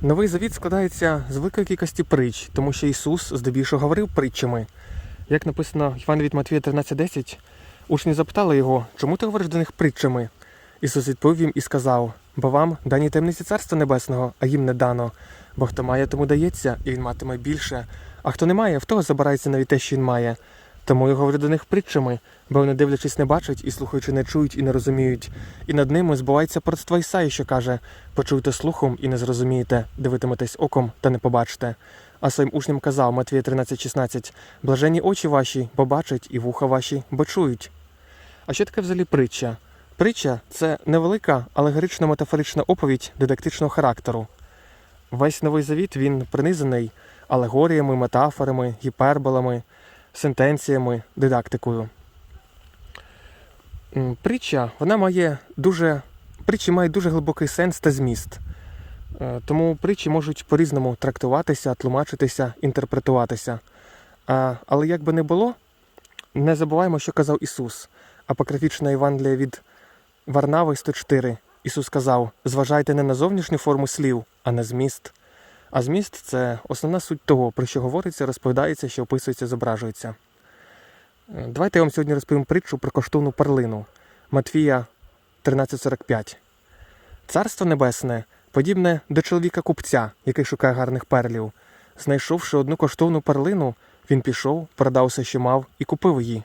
Новий завіт складається з великої кількості притч, тому що Ісус здебільшого говорив притчами. Як написано в Івана від Матвія 13.10, учні запитали його, чому ти говориш до них притчами? Ісус відповів їм і сказав: бо вам дані темниці Царства Небесного, а їм не дано. Бо хто має, тому дається, і він матиме більше. А хто не має, в того забирається навіть те, що він має. Тому я говорю до них притчами, бо вони, дивлячись, не бачать, і слухаючи, не чують і не розуміють. І над ними збувається пророцтво Ісаї, що каже: почуйте слухом і не зрозумієте, дивитиметесь оком та не побачите. А своїм учням казав Матвія 13,16 Блаженні очі ваші, бо бачать, і вуха ваші, бо чують. А що таке взагалі притча? Притча це невелика, алегорично метафорична оповідь дидактичного характеру. Весь новий завіт він принизаний алегоріями, метафорами, гіперболами, сентенціями, дидактикою. Притча вона має дуже притчі мають дуже глибокий сенс та зміст. Е, Тому притчі можуть по-різному трактуватися, тлумачитися, інтерпретуватися. Але як би не було, не забуваємо, що казав Ісус. Апокрифічна Євангелія від Варнави 104. Ісус сказав: зважайте не на зовнішню форму слів, а на зміст. А зміст це основна суть того, про що говориться, розповідається, що описується, зображується. Е, Давайте я вам сьогодні розповім притчу про коштовну перлину Матвія 13.45. Царство Небесне подібне до чоловіка купця, який шукає гарних перлів. Знайшовши одну коштовну перлину, він пішов, продав все, що мав, і купив її.